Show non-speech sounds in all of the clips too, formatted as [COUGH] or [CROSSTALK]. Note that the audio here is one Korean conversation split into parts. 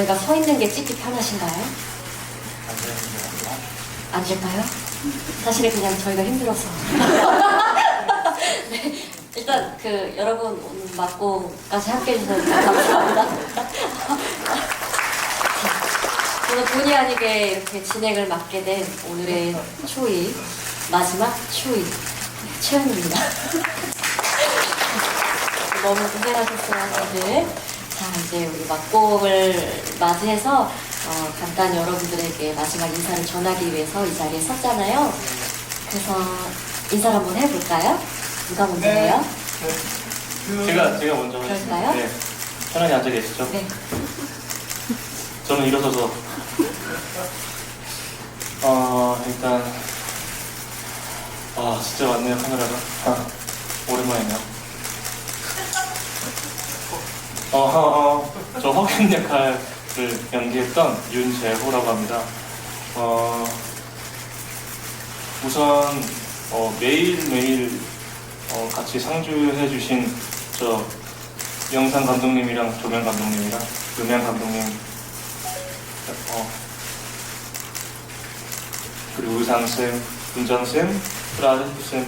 저희가 서 있는 게 찍기 편하신가요? 앉을까요? 사실은 그냥 저희가 힘들어서. [LAUGHS] 네, 일단 그 여러분 오늘 맞고까지 함께 해주셔서 감사합니다. [LAUGHS] 저는 본의 아니게 이렇게 진행을 맡게 된 오늘의 초이 마지막 초이 최연입니다. [LAUGHS] 너무 고생하셨어요, 다들. 자, 이제 우리 막곡을 맞이해서 어, 간단히 여러분들에게 마지막 인사를 전하기 위해서 이 자리에 섰잖아요. 그래서 인사를 한번 해볼까요? 누가 먼저 네. 해요? 제가 제가 먼저. 그럴까요? 네. 편하게 앉아 계시죠? 네. 저는 일어서서 어 일단 아 진짜 많네요 카메라가 아, 오랜만이네요. 어, 어, 어, 저 허균 역할을 연기했던 윤재호라고 합니다. 어, 우선 어, 매일매일 어, 같이 상주해 주신 저 영상 감독님이랑 조명 감독님이랑 음향 감독님 어, 그리고 의상쌤, 분장쌤, 프라제프쌤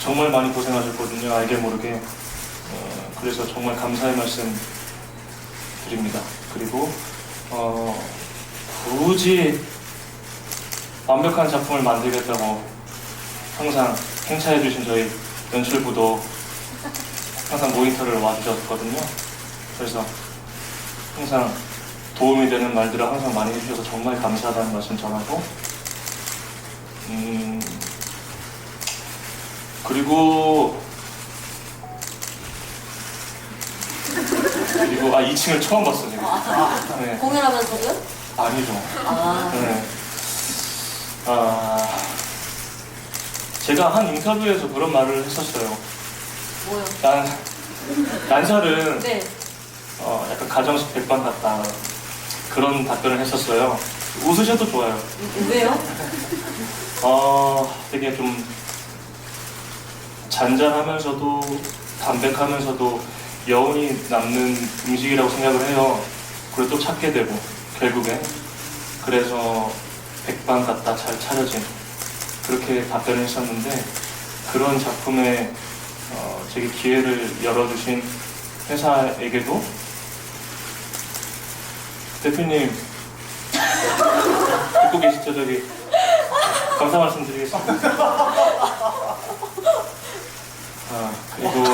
정말 많이 고생하셨거든요. 알게 모르게. 어, 그래서 정말 감사의 말씀 드립니다 그리고 어, 굳이 완벽한 작품을 만들겠다고 항상 행차해주신 저희 연출부도 항상 모니터를 와주셨거든요. 그래서 항상 도움이 되는 말들을 항상 많이 해주셔서 정말 감사하다는 말씀 전하고, 음, 그리고, 그리고, 아, 2층을 처음 봤어, 지금. 네. 공연하면서도요? 아니죠. 아, 네. 아, 제가 한 인터뷰에서 그런 말을 했었어요. 뭐요? 난, 난살은 네. 어, 약간 가정식 백반 같다. 그런 답변을 했었어요. 웃으셔도 좋아요. 왜요? 어, 되게 좀 잔잔하면서도 담백하면서도 여운이 남는 음식이라고 생각을 해요. 그리고 또 찾게 되고, 결국엔. 그래서 백반 같다, 잘 차려진. 그렇게 답변을 했었는데, 그런 작품에 어, 제게 기회를 열어주신 회사에게도 대표님 듣고 계시죠 저기 감사 말씀드리겠습니다. 아 그리고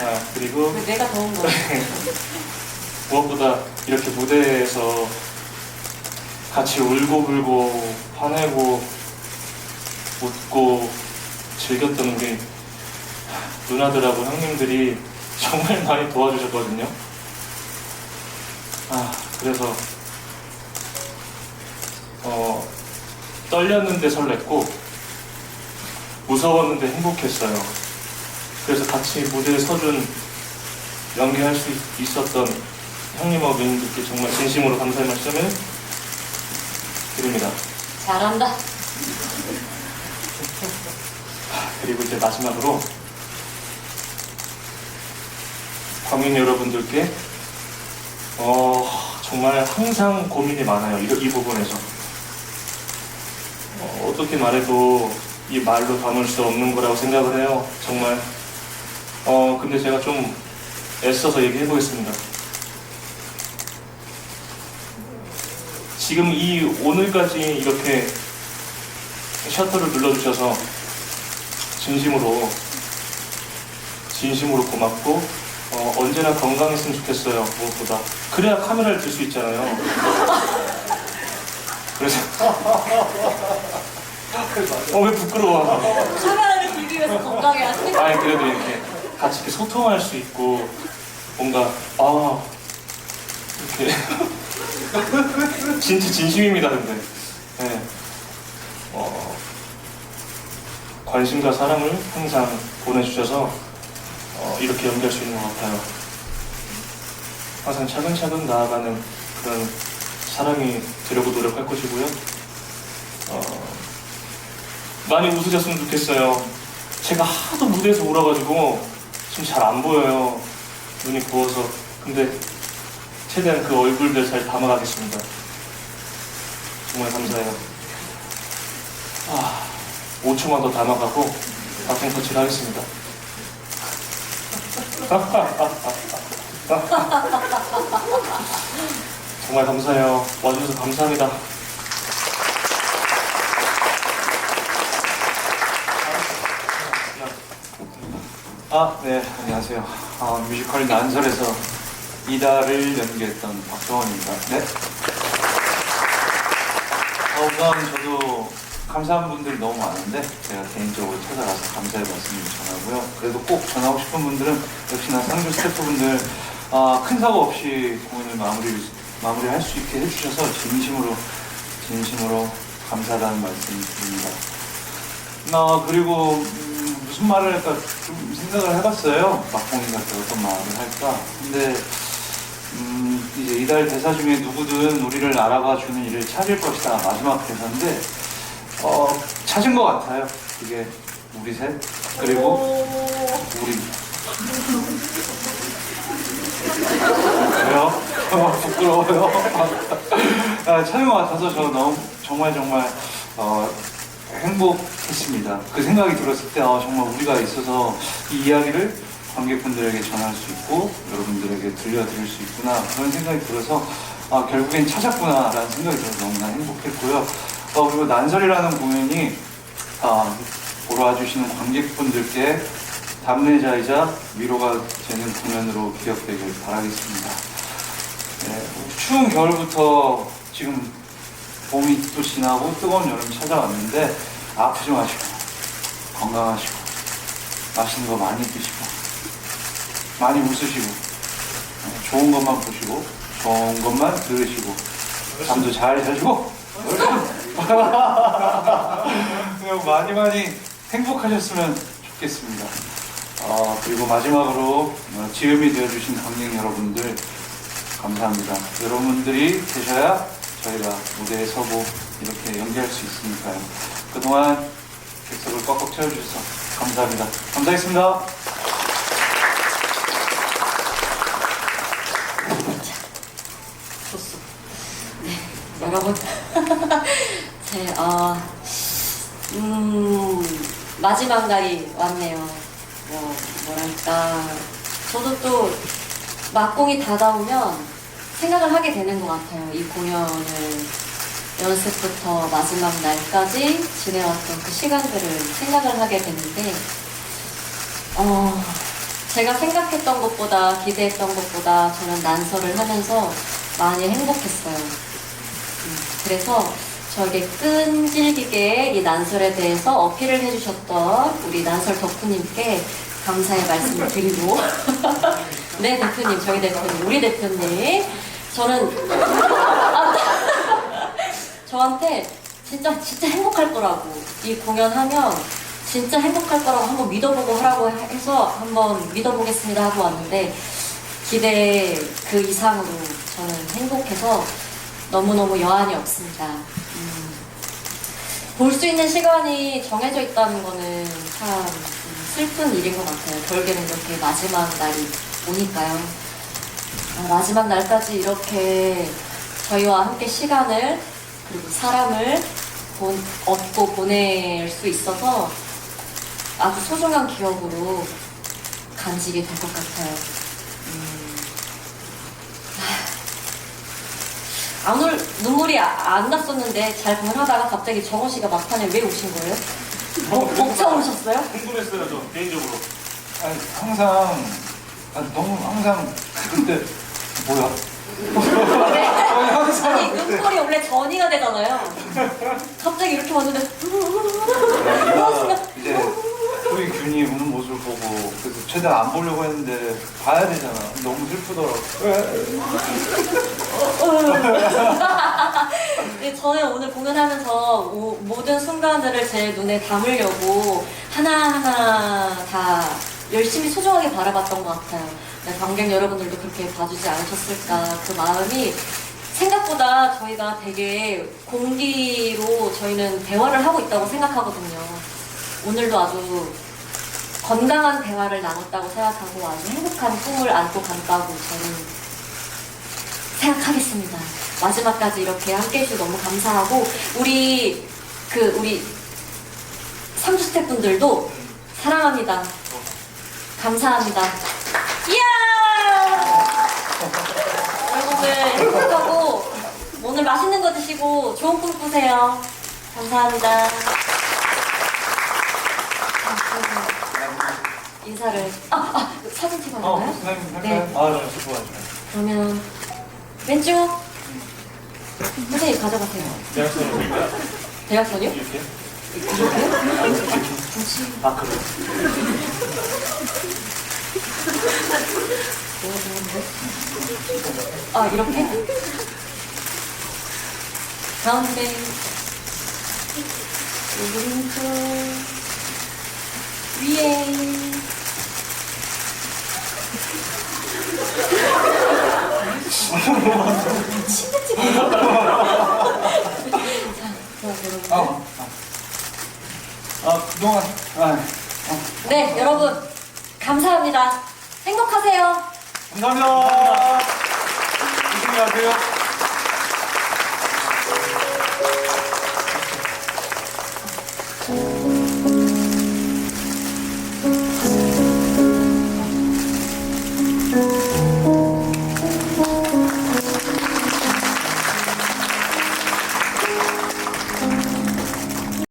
아 그리고 왜 내가 더운 거야? [LAUGHS] 무엇보다 이렇게 무대에서 같이 울고 불고 화내고 웃고 즐겼던 우리 누나들하고 형님들이 정말 많이 도와주셨거든요. 아 그래서 어 떨렸는데 설렜고 무서웠는데 행복했어요. 그래서 같이 무대에 서준 연기할 수 있- 있었던 형님하고 누님들께 정말 진심으로 감사의 말씀을 드립니다. 잘한다. 그리고 이제 마지막으로 광인 여러분들께 어, 정말 항상 고민이 많아요. 이, 이 부분에서 어, 어떻게 말해도 이 말로 담을 수 없는 거라고 생각을 해요. 정말 어 근데 제가 좀 애써서 얘기해 보겠습니다. 지금 이 오늘까지 이렇게 셔터를 눌러주셔서 진심으로 진심으로 고맙고 어, 언제나 건강했으면 좋겠어요 무엇보다 그래야 카메라를 들 수 있잖아요 그래서 어 왜 부끄러워 카메라를 들기 위해서 건강해야 돼. 아니 그래도 이렇게 같이 이렇게 소통할 수 있고 뭔가 아 이렇게 [LAUGHS] 진짜 진심입니다 근데 네. 어, 관심과 사랑을 항상 보내주셔서 어, 이렇게 연기할 수 있는 것 같아요 항상 차근차근 나아가는 그런 사람이 되려고 노력할 것이고요 어, 많이 웃으셨으면 좋겠어요 제가 하도 무대에서 울어가지고 지금 잘 안 보여요. 눈이 부어서. 근데 최대한 그 얼굴들 잘 담아가겠습니다. 정말 감사해요. 아, 5초만 더 담아가고 박행 터치를 하겠습니다. [LAUGHS] 정말 감사해요. 와주셔서 감사합니다. 아, 네, 안녕하세요. 아, 뮤지컬 난설에서 이달을 연기했던 박성원입니다. 네. 어, 우선 저도 감사한 분들이 너무 많은데 제가 개인적으로 찾아가서 감사의 말씀을 전하고요. 그래도 꼭 전하고 싶은 분들은 역시나 상주 스태프분들 아, 큰 사고 없이 공연을 마무리 마무리할 수 있게 해주셔서 진심으로 진심으로 감사하다는 말씀 드립니다. 아, 그리고 음, 무슨 말을 할까 좀 생각을 해봤어요. 막공인 같은 어떤 말을 할까. 근데 음, 이제 이달 대사 중에 누구든 우리를 알아봐 주는 일을 찾을 것이다. 마지막 대사인데 어, 찾은 것 같아요. 그게 우리 셋 그리고 우리 왜요? 어, 부끄러워요. [LAUGHS] 아, 찾은 것 같아서 저 너무 정말 정말 어, 행복했습니다. 그 생각이 들었을 때 아, 정말 우리가 있어서 이 이야기를 관객분들에게 전할 수 있고 여러분들에게 들려드릴 수 있구나 그런 생각이 들어서 아, 결국엔 찾았구나라는 생각이 들어서 너무나 행복했고요. 어, 그리고 난설이라는 공연이 아, 보러 와주시는 관객분들께 답례자이자 위로가 되는 공연으로 기억되길 바라겠습니다. 네, 추운 겨울부터 지금 봄이 또 지나고 뜨거운 여름이 찾아왔는데 아프지 마시고 건강하시고 맛있는 거 많이 드시고 많이 웃으시고 네, 좋은 것만 보시고 좋은 것만 들으시고 잠도 잘 자시고 그냥 많이 많이 행복하셨으면 좋겠습니다. 어, 그리고 마지막으로 어, 지음이 되어주신 관객 여러분들 감사합니다. 여러분들이 계셔야 저희가 무대에 서고 이렇게 연기할 수 있으니까요. 그동안 객석을 꽉꽉 채워주셔서 감사합니다. 감사했습니다. 좋소. 네, 여러분. 제, [LAUGHS] 어, 음, 마지막 날이 왔네요. 뭐, 뭐랄까. 저도 또 막공이 다가오면 생각을 하게 되는 것 같아요. 이 공연을 연습부터 마지막 날까지 지내왔던 그 시간들을 생각을 하게 되는데, 어, 제가 생각했던 것보다, 기대했던 것보다 저는 난설을 하면서 많이 행복했어요. 음, 그래서 저에게 끈질기게 이 난설에 대해서 어필을 해주셨던 우리 난설 덕후님께 감사의 말씀을 드리고 [LAUGHS] 네 대표님 저희 대표님 우리 대표님 저는 아, [LAUGHS] 저한테 진짜 진짜 행복할 거라고 이 공연하면 진짜 행복할 거라고 한번 믿어보고 하라고 해서 한번 믿어보겠습니다 하고 왔는데 기대 그 이상으로 저는 행복해서 너무너무 여한이 없습니다. 음, 볼수 있는 시간이 정해져 있다는 거는 참 음, 슬픈 일인 것 같아요. 결국에는 이렇게 마지막 날이 오니까요. 아, 마지막 날까지 이렇게 저희와 함께 시간을 그리고 사람을 본- 얻고 보낼 수 있어서 아주 소중한 기억으로 간직이 될 것 같아요. 음. 아, 오늘 눈물이 아- 안 났었는데 잘 공연하다가 갑자기 정원 씨가 막판에 왜 오신 거예요? 목, 목청 오셨어요? 궁금했어요, 저 개인적으로. 아니, 항상 아, 너무 항상 그때 뭐야? 네. 아니, 눈물이 원래 전이가 되잖아요. 갑자기 이렇게 왔는데 내가 이제 소희 균이 우는 모습을 보고 그래서 최대한 안 보려고 했는데 봐야 되잖아. 너무 슬프더라고. 네, 저는 오늘 공연하면서 오- 모든 순간들을 제 눈에 담으려고 하나하나 다 열심히 소중하게 바라봤던 것 같아요. 네, 관객 여러분들도 그렇게 봐주지 않으셨을까. 그 마음이 생각보다 저희가 되게 공기로 저희는 대화를 하고 있다고 생각하거든요. 오늘도 아주 건강한 대화를 나눴다고 생각하고 아주 행복한 꿈을 안고 간다고 저는 생각하겠습니다. 마지막까지 이렇게 함께 해주셔서 너무 감사하고 우리 그 우리 삼주 스태프분들도 사랑합니다. 감사합니다. 이야! 여러분들 행복하고 오늘 맛있는 거 드시고 좋은 꿈 꾸세요. 감사합니다. 인사를 아, 아 사진 찍어야 어, 되나요? 선생님 네. 할까요? 아, 네, 좋아요. 그러면 왼쪽 선생님 가져가세요. 대학생입니까? 대학선이요? 이렇게? 이렇게요? 뭐지? 아, 그래. 아 이렇게? 가운데 오른쪽 위에 침대 찍고 자, 여러분 어, 어. 아, 그동안, 아, 어. 네 여러분 감사합니다 행복하세요 감사합니다. 조심히 가세요.